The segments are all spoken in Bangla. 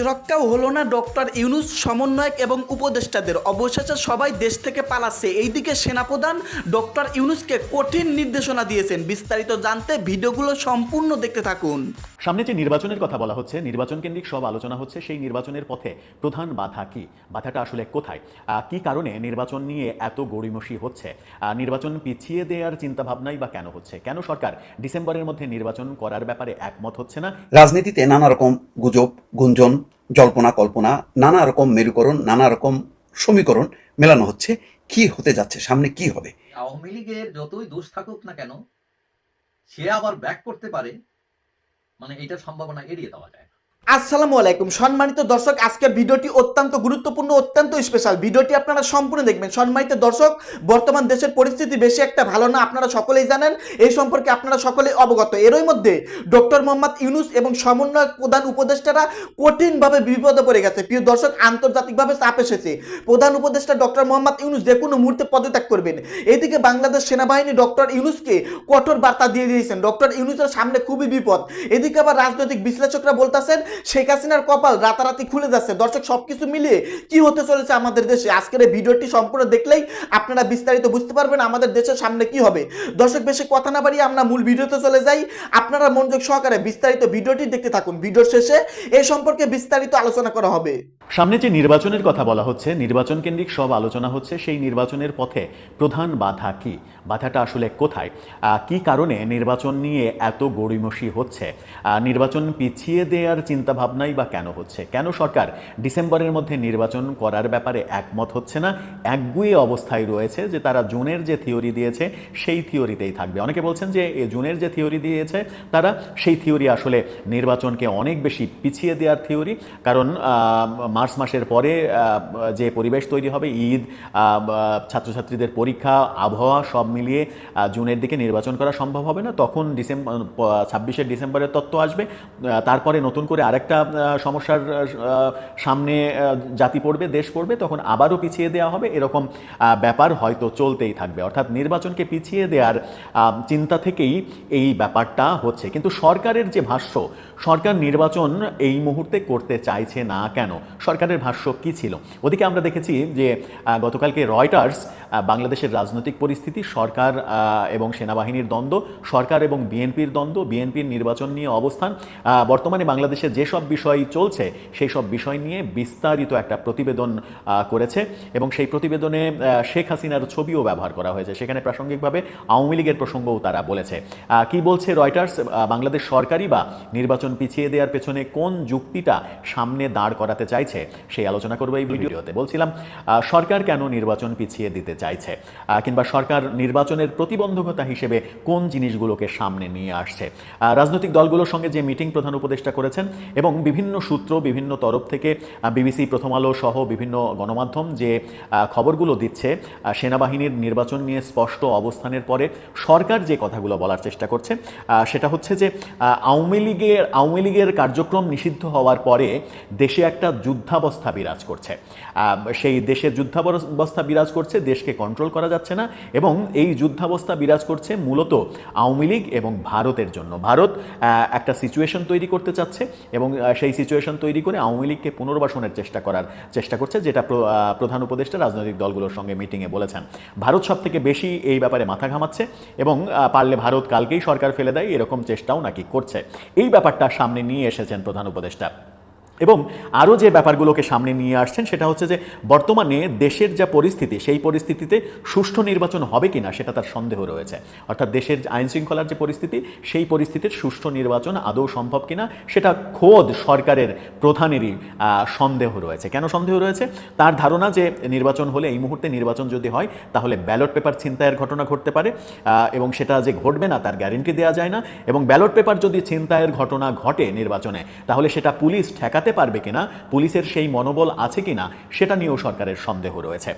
রক্ষাও হলো না ডক্টর ইউনুস সমন্বয়ক এবং উপদেষ্টাদের। অবশেষে সবাই দেশ থেকে পালাচ্ছে। এইদিকে সেনাপ্রধান ডক্টর ইউনুসকে কঠিন নির্দেশনা দিয়েছেন। বিস্তারিত জানতে ভিডিওগুলো সম্পূর্ণ দেখতে থাকুন। সামনে যে নির্বাচনের কথা বলা হচ্ছে নির্বাচন কেন্দ্রিক সব আলোচনা হচ্ছে সেই নির্বাচনের পথে প্রধান বাধা কি? বাধাটা আসলে কোথায়? আহ, কি কারণে নির্বাচন নিয়ে এত গড়িমসি হচ্ছে? নির্বাচন পিছিয়ে দেওয়ার চিন্তাভাবনাই বা কেন হচ্ছে? কেন সরকার ডিসেম্বরের মধ্যে নির্বাচন করার ব্যাপারে একমত হচ্ছে না? রাজনীতিতে নানা রকম গুজব গুঞ্জন জল্পনা, কল্পনা, নানা রকম মেরুকরণ, নানা রকম সমীকরণ মেলানো হচ্ছে। কি হতে যাচ্ছে? সামনে কি হবে? আওয়ামী লীগের যতই দোষ থাকুক না কেন, সে আবার ব্যাক করতে পারে মানে এটা সম্ভাবনা এড়িয়ে দেওয়া যায়। আসসালামু আলাইকুম। সম্মানিত দর্শক, আজকের ভিডিওটি অত্যন্ত গুরুত্বপূর্ণ, অত্যন্ত স্পেশাল ভিডিওটি আপনারা সম্পূর্ণ দেখবেন। সম্মানিত দর্শক, বর্তমান দেশের পরিস্থিতি বেশি একটা ভালো না, আপনারা সকলেই জানেন। এই সম্পর্কে আপনারা সকলেই অবগত। এরই মধ্যে ডক্টর মোহাম্মদ ইউনুস এবং সমন্বয় প্রধান উপদেষ্টারা কঠিনভাবে বিপদে পড়ে গেছে। প্রিয় দর্শক, আন্তর্জাতিকভাবে চাপ এসেছে। প্রধান উপদেষ্টা ডক্টর মোহাম্মদ ইউনুস যে কোনো মুহূর্তে পদত্যাগ করবেন। এদিকে বাংলাদেশ সেনাবাহিনী ডক্টর ইউনুসকে কঠোর বার্তা দিয়ে দিয়েছেন। ডক্টর ইউনুসের সামনে খুবই বিপদ। এদিকে আবার রাজনৈতিক বিশ্লেষকরা বলতেছেন শেখ হাসিনার কপাল রাতারাতি খুলে যাচ্ছে। দর্শক, সবকিছু মিলিয়ে কি হতে চলেছে আমাদের দেশে? আজকের এই ভিডিওটি সম্পূর্ণ দেখলেই আপনারা বিস্তারিত বুঝতে পারবেন আমাদের দেশের সামনে কি হবে। দর্শক, বেশি কথা না বাড়িয়ে আমরা মূল ভিডিওতে চলে যাই। আপনারা মনোযোগ সহকারে বিস্তারিত ভিডিওটি দেখতে থাকুন। ভিডিওর শেষে এ সম্পর্কে বিস্তারিত আলোচনা করা হবে। সামনে যে নির্বাচনের কথা বলা হচ্ছে, নির্বাচন কেন্দ্রিক সব আলোচনা হচ্ছে, সেই নির্বাচনের পথে প্রধান বাধা কি? বাধাটা আসলে কোথায়? কি কারণে নির্বাচন নিয়ে এত গড়িমসি হচ্ছে? নির্বাচন পিছিয়ে দেওয়ার চিন্তাভাবনাই বা কেন হচ্ছে? কেন সরকার ডিসেম্বরের মধ্যে নির্বাচন করার ব্যাপারে একমত হচ্ছে না? একগুয়ে অবস্থায় রয়েছে যে তারা জুনের যে থিওরি দিয়েছে, সেই থিওরিতেই থাকবে। অনেকে বলছেন যে জুনের যে থিওরি দিয়েছে তারা, সেই থিওরি আসলে নির্বাচনকে অনেক বেশি পিছিয়ে দেওয়ার থিওরি। কারণ মার্চ মাসের পরে যে পরিবেশ তৈরি হবে, ঈদ ছাত্রছাত্রীদের পরীক্ষা, আবহাওয়া সব মিলিয়ে জুনের দিকে নির্বাচন করা সম্ভব হবে না। তখন ডিসেম্বর ছাব্বিশে ডিসেম্বরের তত্ত্ব আসবে। তারপরে নতুন করে আরেকটা সমস্যার সামনে জাতি পড়বে, দেশ পড়বে, তখন আবারও পিছিয়ে দেওয়া হবে। এরকম ব্যাপার হয়তো চলতেই থাকবে। অর্থাৎ নির্বাচনকে পিছিয়ে দেওয়ার চিন্তা থেকেই এই ব্যাপারটা হচ্ছে। কিন্তু সরকারের যে ভাষ্য সরকার নির্বাচন এই মুহূর্তে করতে চাইছে না কেন? সরকারের ভাষ্য কি ছিল? ওদিকে আমরা দেখেছি যে গতকালকে রয়টার্স বাংলাদেশের রাজনৈতিক পরিস্থিতি, সরকার এবং সেনাবাহিনীর দ্বন্দ্ব, সরকার এবং বিএনপির দ্বন্দ্ব, বিএনপির নির্বাচন নিয়ে অবস্থান বর্তমানে বাংলাদেশে যেসব বিষয় চলছে সেই সব বিষয় নিয়ে বিস্তারিত একটা প্রতিবেদন করেছে এবং সেই প্রতিবেদনে শেখ হাসিনার ছবিও ব্যবহার করা হয়েছে। সেখানে প্রাসঙ্গিকভাবে আওয়ামী লীগের প্রসঙ্গও তারা বলেছে। কি বলছে রয়টার্স? বাংলাদেশ সরকারি বা নির্বাচন পিছিয়ে দেওয়ার পেছনে কোন যুক্তিটা সামনে দাঁড় করাতে চাইছে সেই আলোচনা করব এই ভিডিওতে। বলছিলাম সরকার কেন নির্বাচন পিছিয়ে দিতে চাইছে? কিংবা সরকার নির্বাচনের প্রতিবন্ধকতা হিসেবে কোন জিনিসগুলোকে সামনে নিয়ে আসছে? রাজনৈতিক দলগুলোর সঙ্গে যে মিটিং প্রধান উপদেষ্টা করেছেন এবং বিভিন্ন সূত্র বিভিন্ন তরফ থেকে বিবিসি প্রথম আলো সহ বিভিন্ন গণমাধ্যম যে খবরগুলো দিচ্ছে সেনাবাহিনীর নির্বাচন নিয়ে স্পষ্ট অবস্থানের পরে সরকার যে কথাগুলো বলার চেষ্টা করছে সেটা হচ্ছে যে আওয়ামী লীগের আওয়ামী লীগের কার্যক্রম নিষিদ্ধ হওয়ার পরে দেশে একটা যুদ্ধাবস্থা বিরাজ করছে। সেই দেশের যুদ্ধাবস্থা বিরাজ করছে, দেশকে কন্ট্রোল করা যাচ্ছে না এবং এই যুদ্ধাবস্থা বিরাজ করছে মূলত আওয়ামী লীগ এবং ভারতের জন্য। ভারত একটা সিচুয়েশন তৈরি করতে চাচ্ছে এবং সেই সিচুয়েশন তৈরি করে আওয়ামী লীগকে পুনর্বাসনের চেষ্টা করার চেষ্টা করছে, যেটা প্রধান উপদেষ্টা রাজনৈতিক দলগুলোর সঙ্গে মিটিংয়ে বলেছেন। ভারত সব থেকে বেশি এই ব্যাপারে মাথা ঘামাচ্ছে এবং পারলে ভারত কালকেই সরকার ফেলে দেয়, এরকম চেষ্টাও নাকি করছে। এই ব্যাপারটা সামনে নিয়ে এসেছেন প্রধান উপদেষ্টা। এবং আরও যে ব্যাপারগুলোকে সামনে নিয়ে আসছেন সেটা হচ্ছে যে বর্তমানে দেশের যা পরিস্থিতি, সেই পরিস্থিতিতে সুষ্ঠু নির্বাচন হবে কিনা সেটা তার সন্দেহ রয়েছে। অর্থাৎ দেশের আইন শৃঙ্খলার যে পরিস্থিতি, সেই পরিস্থিতির সুষ্ঠু নির্বাচন আদৌ সম্ভব কিনা সেটা খোদ সরকারের প্রধানেরই সন্দেহ রয়েছে। কেন সন্দেহ রয়েছে? তার ধারণা যে নির্বাচন হলে এই মুহূর্তে নির্বাচন যদি হয়, তাহলে ব্যালট পেপার ছিনতাইয়ের ঘটনা ঘটতে পারে এবং সেটা যে ঘটবে না তার গ্যারেন্টি দেওয়া যায় না, এবং ব্যালট পেপার যদি ছিনতাইয়ের ঘটনা ঘটে নির্বাচনে, তাহলে সেটা পুলিশ ঠেকাতে পারবে কিনা, পুলিশের সেই মনোবল আছে কিনা, সেটা নিয়েও সরকারের সন্দেহ রয়েছে।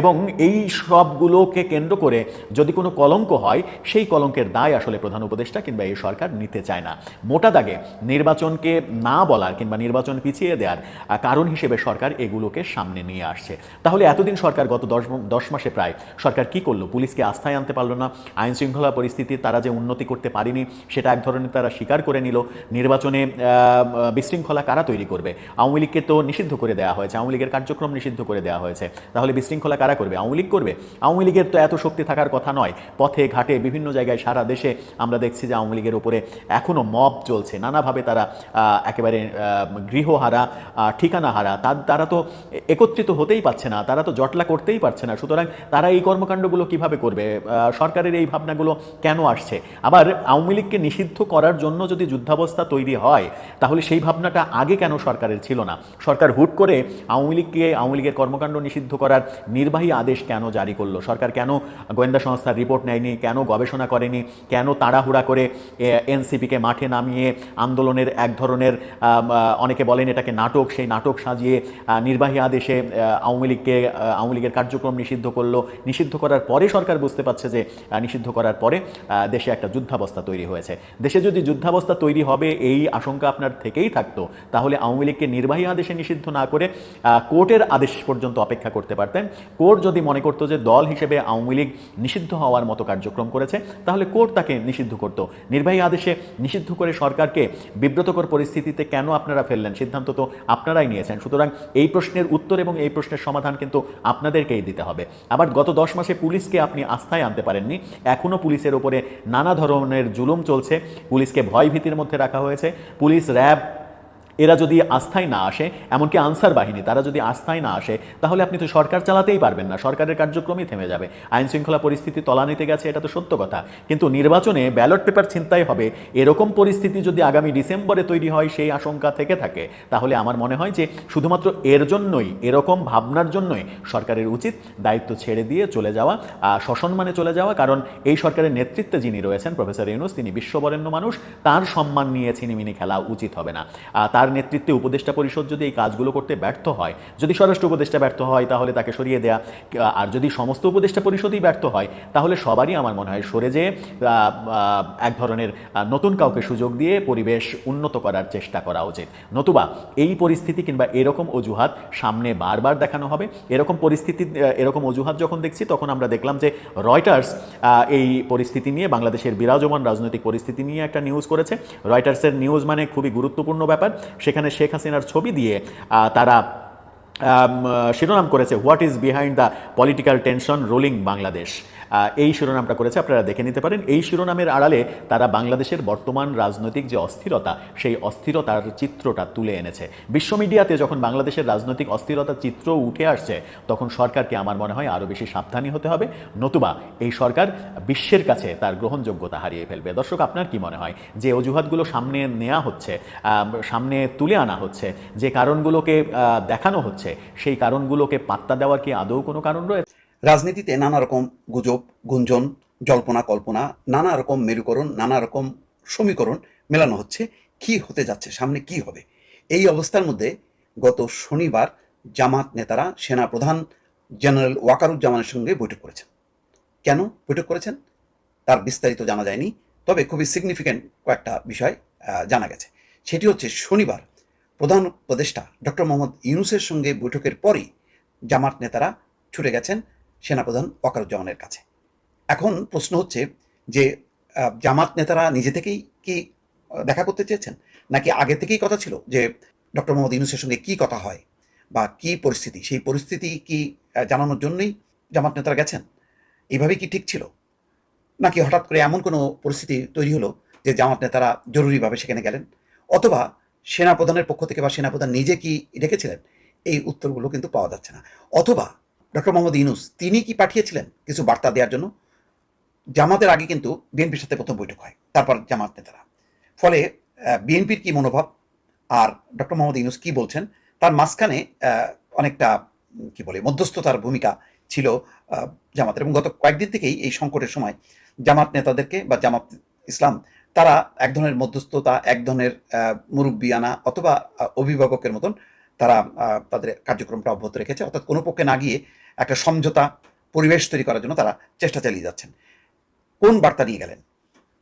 এবং এই সবগুলোকে কেন্দ্র করে যদি কোনো কলঙ্ক হয়, সেই কলঙ্কের দায় আসলে প্রধান উপদেষ্টা কিংবা এই সরকার নিতে চায় না। মোটা দাগে নির্বাচনকে না বলার কিংবা নির্বাচন পিছিয়ে দেওয়ার কারণ হিসেবে সরকার এগুলোকে সামনে নিয়ে আসছে। তাহলে এতদিন সরকার গত দশ দশ মাসে প্রায় সরকার কি করল? পুলিশকে আস্থায় আনতে পারল না। আইন শৃঙ্খলা পরিস্থিতি তারা যে উন্নতি করতে পারেনি, সেটা এক ধরনের তারা স্বীকার করে নিল। নির্বাচনে বিশৃঙ্খলা কারা তৈরি করবে? আওয়ামী লীগকে তো নিষিদ্ধ করে দেওয়া হয়েছে, আওয়ামী লীগের কার্যক্রম নিষিদ্ধ করে দেওয়া হয়েছে। তাহলে বিশৃঙ্খলা কারা করবে? আওয়ামী লীগ করবে? আওয়ামী লীগের তো এত শক্তি থাকার কথা নয়। পথে, ঘাটে, বিভিন্ন জায়গায় সারা দেশে আমরা দেখছি যে আওয়ামী লীগের উপরে এখনও মব চলছে। নানাভাবে তারা একেবারে গৃহহারা ঠিকানাহারা। তার, তারা তো একত্রিত হতেই পারছে না, তারা তো জটলা করতেই পারছে না। সুতরাং তারা এই কর্মকাণ্ডগুলো কীভাবে করবে? সরকারের এই ভাবনাগুলো কেন আসছে? আবার আওয়ামী লীগকে নিষিদ্ধ করার জন্য যদি যুদ্ধাবস্থা তৈরি হয়, তাহলে সেই ভাবনাটা আগে কেন সরকারের ছিল না? সরকার হুট করে আওয়ামী লীগকে, আওয়ামী লীগের কর্মকাণ্ড নিষিদ্ধ করার নির্বাহী আদেশ কেন জারি করল? সরকার কেন গোয়েন্দা সংস্থার রিপোর্ট নেয়নি? কেন গবেষণা করেনি? কেন তাড়াহুড়া করে এনসিপিকে মাঠে নামিয়ে আন্দোলনের এক ধরনের অনেকে বলেন এটাকে নাটক, সেই নাটক সাজিয়ে নির্বাহী আদেশে আওয়ামী লীগকে আওয়ামী লীগের কার্যক্রম নিষিদ্ধ করল। নিষিদ্ধ করার পরে সরকার বুঝতে পারছে যে নিষিদ্ধ করার পরে দেশে একটা যুদ্ধাবস্থা তৈরি হয়েছে। দেশে যদি যুদ্ধাবস্থা তৈরি হবে, এই আশঙ্কা আপনার থেকেই থাকতো। তাহলে আওয়ামী লীগকে নির্বাহী আদেশে নিষিদ্ধ না করে কোর্টের আদেশ পর্যন্ত অপেক্ষা করতে পারতেন। কোর্ট যদি মনে করতো যে দল হিসেবে আওয়ামী লীগ নিষিদ্ধ হওয়ার মতো কার্যক্রম করেছে, তাহলে কোর্ট তাকে নিষিদ্ধ করত। নির্বাহী আদেশে নিষিদ্ধ করে সরকারকে বিব্রতকর পরিস্থিতিতে কেন আপনারা ফেললেন? সিদ্ধান্ত তো আপনারাই নিয়েছেন। সুতরাং এই প্রশ্নের উত্তর এবং এই প্রশ্নের সমাধান কিন্তু আপনাদেরকেই দিতে হবে। আবার গত দশ মাসে পুলিশকে আপনি আস্থায় আনতে পারেননি। এখনও পুলিশের ওপরে নানা ধরনের জুলুম চলছে। পুলিশকে ভয় ভীতির মধ্যে রাখা হয়েছে। পুলিশ র্যাব এরা যদি আস্থায় না আসে এমনকি আনসার বাহিনী তারা যদি আস্থায় না আসে তাহলে আপনি তো সরকার চালাতেই পারবেন না সরকারের কার্যক্রমই থেমে যাবে। আইন শৃঙ্খলা পরিস্থিতি তলানিতে গেছে এটা তো সত্য কথা। কিন্তু নির্বাচনে ব্যালট পেপার ছিনতাই হবে এরকম পরিস্থিতি যদি আগামী ডিসেম্বরে তৈরি হয় সেই আশঙ্কা থেকে থাকে। তাহলে আমার মনে হয় যে শুধুমাত্র এর জন্যই এরকম ভাবনার জন্যই সরকারের উচিত দায়িত্ব ছেড়ে দিয়ে চলে যাওয়া সসম্মানে চলে যাওয়া। কারণ এই সরকারের নেতৃত্বে যিনি রয়েছেন প্রফেসর ইউনুস তিনি বিশ্ববরেণ্য মানুষ তার সম্মান নিয়ে ছিনিমিনি খেলা উচিত হবে না। আহ, তার নেতৃত্বে উপদেষ্টা পরিষদ যদি এই কাজগুলো করতে ব্যর্থ হয়, যদি স্বরাষ্ট্র উপদেষ্টা ব্যর্থ হয়, তাহলে তাকে সরিয়ে দেয়া, আর যদি সমস্ত উপদেষ্টা পরিষদই ব্যর্থ হয়, তাহলে সবারই আমার মনে হয় সরে যেয়ে এক ধরনের নতুন কাউকে সুযোগ দিয়ে পরিবেশ উন্নত করার চেষ্টা করা উচিত। নতুবা এই পরিস্থিতি কিংবা এরকম অজুহাত সামনে বারবার দেখানো হবে। এরকম পরিস্থিতি এরকম অজুহাত যখন দেখছি, তখন আমরা দেখলাম যে রয়টার্স এই পরিস্থিতি নিয়ে বাংলাদেশের বিরাজমান রাজনৈতিক পরিস্থিতি নিয়ে একটা নিউজ করেছে। রয়টার্সের নিউজ মানে খুবই গুরুত্বপূর্ণ ব্যাপার। সেখানে শেখ হাসিনার ছবি দিয়ে তারা শিরোনাম করেছে what is behind the political tension roiling Bangladesh এই শিরোনামটা করেছে, আপনারা দেখে নিতে পারেন। এই শিরোনামের আড়ালে তারা বাংলাদেশের বর্তমান রাজনৈতিক যে অস্থিরতা, সেই অস্থিরতার চিত্রটা তুলে এনেছে। বিশ্ব মিডিয়াতে যখন বাংলাদেশের রাজনৈতিক অস্থিরতার চিত্র উঠে আসছে, তখন সরকারকে আমার মনে হয় আরও বেশি সাবধানী হতে হবে। নতুবা এই সরকার বিশ্বের কাছে তার গ্রহণযোগ্যতা হারিয়ে ফেলবে। দর্শক, আপনার কি মনে হয়? যে অজুহাতগুলো সামনে নেওয়া হচ্ছে সামনে তুলে আনা হচ্ছে, যে কারণগুলোকে দেখানো হচ্ছে সেই কারণগুলোকে পাত্তা দেওয়ার কি আদৌ কোনো কারণ রয়েছে? রাজনীতিতে নানা রকম গুজব, গুঞ্জন, জল্পনা, কল্পনা, নানা রকম মেরুকরণ, নানা রকম সমীকরণ মেলানো হচ্ছে। কি হতে যাচ্ছে, সামনে কি হবে? এই অবস্থার মধ্যে গত শনিবার জামাত নেতারা সেনা প্রধান জেনারেল ওয়াকারুজ্জামানের সঙ্গে বৈঠক করেছেন। কেন বৈঠক করেছেন? তার বিস্তারিত জানা যায়নি, তবে খুবই সিগনিফিক্যান্ট কয়েকটা বিষয় জানা গেছে। সেটি হচ্ছে শনিবার প্রধান উপদেষ্টা ডক্টর মোহাম্মদ ইউনুসের সঙ্গে বৈঠকের পরই জামাত নেতারা ছুটে গেছেন সেনাপ্রধান ওয়াকারুজ্জামানের কাছে। এখন প্রশ্ন হচ্ছে যে জামাত নেতারা নিজে থেকেই কি দেখা করতে চেয়েছেন? নাকি আগে থেকেই কথা ছিল যে, ডক্টর মোহাম্মদ ইউনুসের সঙ্গে কি কথা হয় বা কি পরিস্থিতি? সেই পরিস্থিতি কি জানানোর জন্যই জামাত নেতারা গেছেন? এইভাবেই কি ঠিক ছিল? নাকি হঠাৎ করে এমন কোনো পরিস্থিতি তৈরি হলো যে, জামাত নেতারা জরুরিভাবে সেখানে গেলেন? অথবা সেনাপ্রধানের পক্ষ থেকে বা সেনাপ্রধান নিজে কি ডেকেছিলেন এই উত্তরগুলো কিন্তু পাওয়া যাচ্ছে না। অথবা ডক্টর মোহাম্মদ ইউনুস, তিনি কি পাঠিয়েছিলেন কিছু বার্তা দেওয়ার জন্য? জামাতের আগে কিন্তু বিএনপির সাথে প্রথম বৈঠক হয়, তারপর জামাত নেতারা। ফলে বিএনপির কি মনোভাব আর ডক্টর মোহাম্মদ ইউনুস কি বলছেন, তার মাঝখানে অনেকটা কি বলে, মধ্যস্থতার ভূমিকা ছিল জামাতের। এবং গত কয়েকদিন থেকেই এই সংকটের সময় জামাত নেতাদেরকে বা জামাত ইসলাম তারা এক ধরনের মধ্যস্থতা, এক ধরনের মুরব্বিয়ানা অথবা অভিভাবকের মতন তারা তাদের কার্যক্রমটা অব্যাহত রেখেছে। অর্থাৎ কোনো পক্ষে না গিয়ে একটা সমঝোতা পরিবেশ তৈরি করার জন্য তারা চেষ্টা চালিয়ে যাচ্ছেন। কোন বার্তা নিয়ে গেলেন?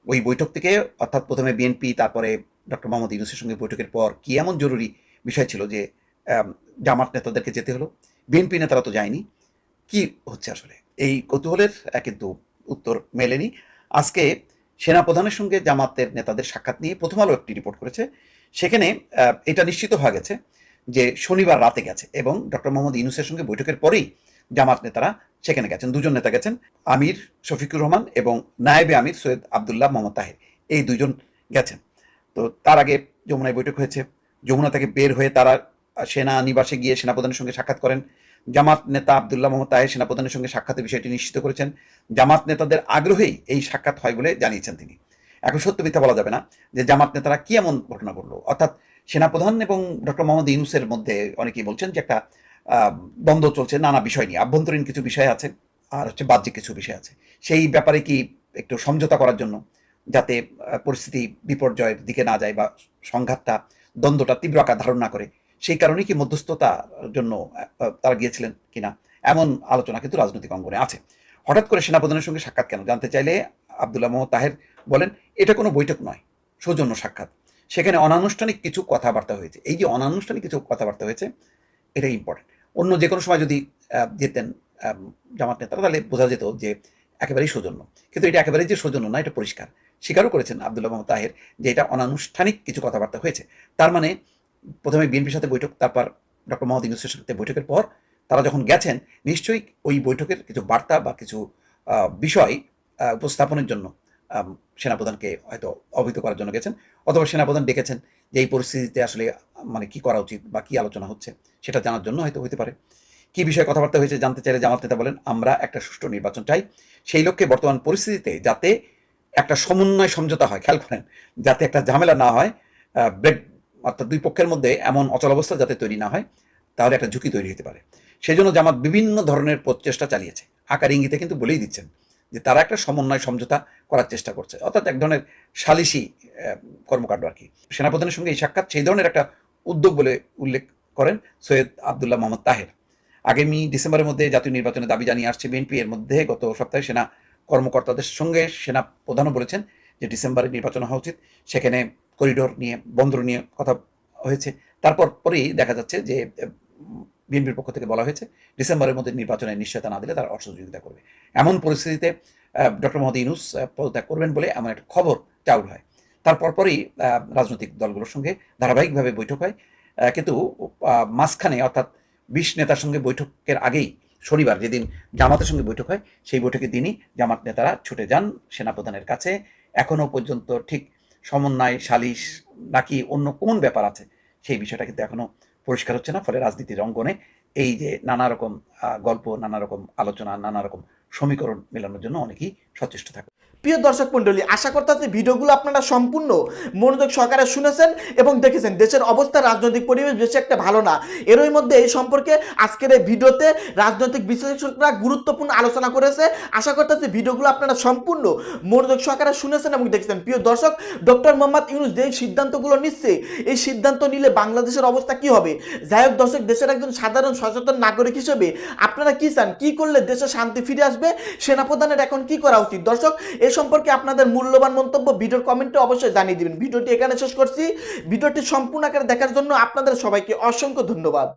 ওই বৈঠক থেকে, অর্থাৎ প্রথমে বিএনপি, তারপরে ডক্টর মোহাম্মদ ইউনুসের সঙ্গে বৈঠকের পর কি এমন জরুরি বিষয় ছিল যে জামাত নেতাদেরকে যেতে হলো? বিএনপি নেতারা তো যায়নি। কি হচ্ছে আসলে? এই কৌতূহলের কিন্তু উত্তর মেলেনি। আজকে সেনাপ্রধানের সঙ্গে জামাতের নেতাদের সাক্ষাৎ নিয়ে প্রথম আলো একটি রিপোর্ট করেছে। সেখানে এটা নিশ্চিত হওয়া গেছে যে শনিবার রাতে গেছে এবং ডক্টর মোহাম্মদ ইউনুসের সঙ্গে বৈঠকের পরেই জামাত নেতারা সেখানে গেছেন, দুজন নেতা গেছেন, আমির শফিকুর রহমান এবং নায়েবে আমির সৈয়দ আবদুল্লাহ মোহাম্মদ তাহের, এই দুজন গেছেন। তো তার আগে যমুনায় বৈঠক হয়েছে, যমুনা থেকে বের হয়ে তারা সেনা নিবাসে গিয়ে সেনাপ্রধানের সঙ্গে সাক্ষাৎ করেন। জামাত নেতা আবদুল্লাহ মোহাম্মদ তাহের সেনাপ্রধানের সঙ্গে সাক্ষাতের বিষয়টি নিশ্চিত করেছেন। জামাত নেতাদের আগ্রহেই এই সাক্ষাৎ হয় বলে জানিয়েছেন তিনি। এখন সত্য মিথ্যা বলা যাবে না যে জামাত নেতারা কি এমন ঘটনা ঘটলো। অর্থাৎ সেনাপ্রধান এবং ডক্টর মোহাম্মদ ইউনুসের মধ্যে অনেকেই বলছেন যে একটা দ্বন্দ্ব চলছে, নানা বিষয় নিয়ে। আভ্যন্তরীণ কিছু বিষয় আছে আর হচ্ছে বাহ্যিক কিছু বিষয় আছে। সেই ব্যাপারে কি একটু সমঝোতা করার জন্য যাতে পরিস্থিতি বিপর্যয়ের দিকে না যায় বা সংঘাতটা, দ্বন্দ্বটা তীব্র আকার ধারণ না করে সেই কারণেই কি মধ্যস্থতার জন্য তারা গিয়েছিলেন কিনা? এমন আলোচনা কিন্তু রাজনৈতিক অঙ্গনে আছে। হঠাৎ করে সেনাপ্রধানের সঙ্গে সাক্ষাৎ কেন? জানতে চাইলে আবদুল্লাহ মোহাম্মদ তাহের বলেন, এটা কোনো বৈঠক নয়, সৌজন্য সাক্ষাৎ। সেখানে অনানুষ্ঠানিক কিছু কথাবার্তা হয়েছে। এই যে অনানুষ্ঠানিক কিছু কথাবার্তা হয়েছে এটা ইম্পর্টেন্ট অন্য যে কোনো সময় যদি যেতেন জামাত নেতারা, তাহলে বোঝা যেত যে একেবারেই সৌজন্য। কিন্তু এটা একেবারেই যে সৌজন্য না, এটা পরিষ্কার। স্বীকারও করেছেন আবদুল্লাহ মোহাম্মদ তাহের যে এটা অনানুষ্ঠানিক কিছু কথাবার্তা হয়েছে। তার মানে প্রথমে বিএনপির সাথে বৈঠক, তারপর ডক্টর মোহাম্মদ ইউনুসের সাথে বৈঠকের পর তারা যখন গেছেন, নিশ্চয়ই ওই বৈঠকের কিছু বার্তা বা কিছু বিষয় উপস্থাপনের জন্য সেনাপ্রধানকে হয়তো অবহিত করার জন্য গেছেন, অথবা সেনাপ্রধান ডেকেছেন যে এই পরিস্থিতিতে আসলে মানে কি করা উচিত বা কি আলোচনা হচ্ছে, সেটা জানার জন্য হয়তো হতে পারে। কি বিষয়ে কথাবার্তা হয়েছে জানতে চাইলে জামাত নেতা বলেন, আমরা একটা সুষ্ঠু নির্বাচন চাই। সেই লক্ষ্যে বর্তমান পরিস্থিতিতে যাতে একটা সমন্বয় সমঝোতা হয়, খেয়াল করেন, যাতে একটা ঝামেলা না হয় ব্রেড অর্থাৎ দুই পক্ষের মধ্যে এমন অচলাবস্থা যাতে তৈরি না হয়, তাহলে একটা ঝুঁকি তৈরি হতে পারে। সেই জন্য জামাত বিভিন্ন ধরনের প্রচেষ্টা চালিয়েছে। আকার ইঙ্গিতে কিন্তু বলেই দিচ্ছেন যে তারা একটা সমন্বয়, সমঝোতা করার চেষ্টা করছে। অর্থাৎ এক ধরনের সালিসি কর্মকাণ্ড আর কি। সেনাপ্রধানের সঙ্গে এই সাক্ষাৎ সেই ধরনের একটা উদ্যোগ বলে উল্লেখ করেন সৈয়দ আবদুল্লাহ মোহাম্মদ তাহের। আগামী ডিসেম্বরের মধ্যে জাতীয় নির্বাচনের দাবি জানিয়ে আসছে বিএনপি। এর মধ্যে গত সপ্তাহে সেনা কর্মকর্তাদের সঙ্গে সেনা প্রধানও বলেছেন যে ডিসেম্বরে নির্বাচন হওয়া উচিত। সেখানে করিডোর নিয়ে, বন্দর নিয়ে কথা হয়েছে। তারপর পরেই দেখা যাচ্ছে যে, বিএনপির পক্ষ থেকে বলা হয়েছে, ডিসেম্বরের মধ্যে নির্বাচনের নিশ্চয়তা না দিলে তারা অসহযোগিতা করবে। এমন পরিস্থিতিতে ডক্টর মোহাম্মদ ইউনুস পদত্যাগ করবেন বলে এমন একটা খবর চাউল হয়। তারপর পরেই রাজনৈতিক দলগুলোর সঙ্গে ধারাবাহিকভাবে বৈঠক হয়। কিন্তু মাঝখানে অর্থাৎ বিশ নেতার সঙ্গে বৈঠকের আগেই শনিবার যেদিন জামাতের সঙ্গে বৈঠক হয়, সেই বৈঠকের দিনই জামাত নেতারা ছুটে যান সেনাপ্রধানের কাছে। এখনও পর্যন্ত ঠিক সমন্বয়, সালিশ নাকি অন্য কোন ব্যাপার আছে, সেই বিষয়টা কিন্তু এখনও পরিষ্কার হচ্ছে না। ফলে রাজনীতির অঙ্গনে এই যে নানা রকম গল্প নানা রকম আলোচনা নানা রকম সমীকরণ মেলানোর জন্য অনেকেই সচেষ্ট থাকে প্রিয় দর্শক মণ্ডলী, আশা করতেছি ভিডিওগুলো আপনারা সম্পূর্ণ মনোযোগ সহকারে শুনেছেন এবং দেখেছেন। দেশের অবস্থা, রাজনৈতিক পরিবেশ বেশি একটা ভালো না। এরই মধ্যে এই সম্পর্কে আজকের এই ভিডিওতে রাজনৈতিক বিশ্লেষকরা গুরুত্বপূর্ণ আলোচনা করেছে। আশা করতেছি ভিডিওগুলো আপনারা সম্পূর্ণ মনোযোগ সহকারে শুনেছেন এবং দেখেছেন। প্রিয় দর্শক, ডক্টর মোহাম্মদ ইউনুস যে সিদ্ধান্তগুলো নিচ্ছে, এই সিদ্ধান্ত নিলে বাংলাদেশের অবস্থা কি হবে? যাই হোক দর্শক, দেশের একজন সাধারণ সচেতন নাগরিক হিসেবে আপনারা কি চান? কি করলে দেশে শান্তি ফিরে আসবে? সেনাপ্রধানের এখন কি করা উচিত? দর্শক, এ সম্পর্কে আপনাদের মূল্যবান মন্তব্য ভিডিওর কমেন্টে অবশ্যই জানিয়ে দিবেন। ভিডিওটি এখানে শেষ করছি। ভিডিওটি সম্পূর্ণ আকারে দেখার জন্য আপনাদের সবাইকে অসংখ্য ধন্যবাদ।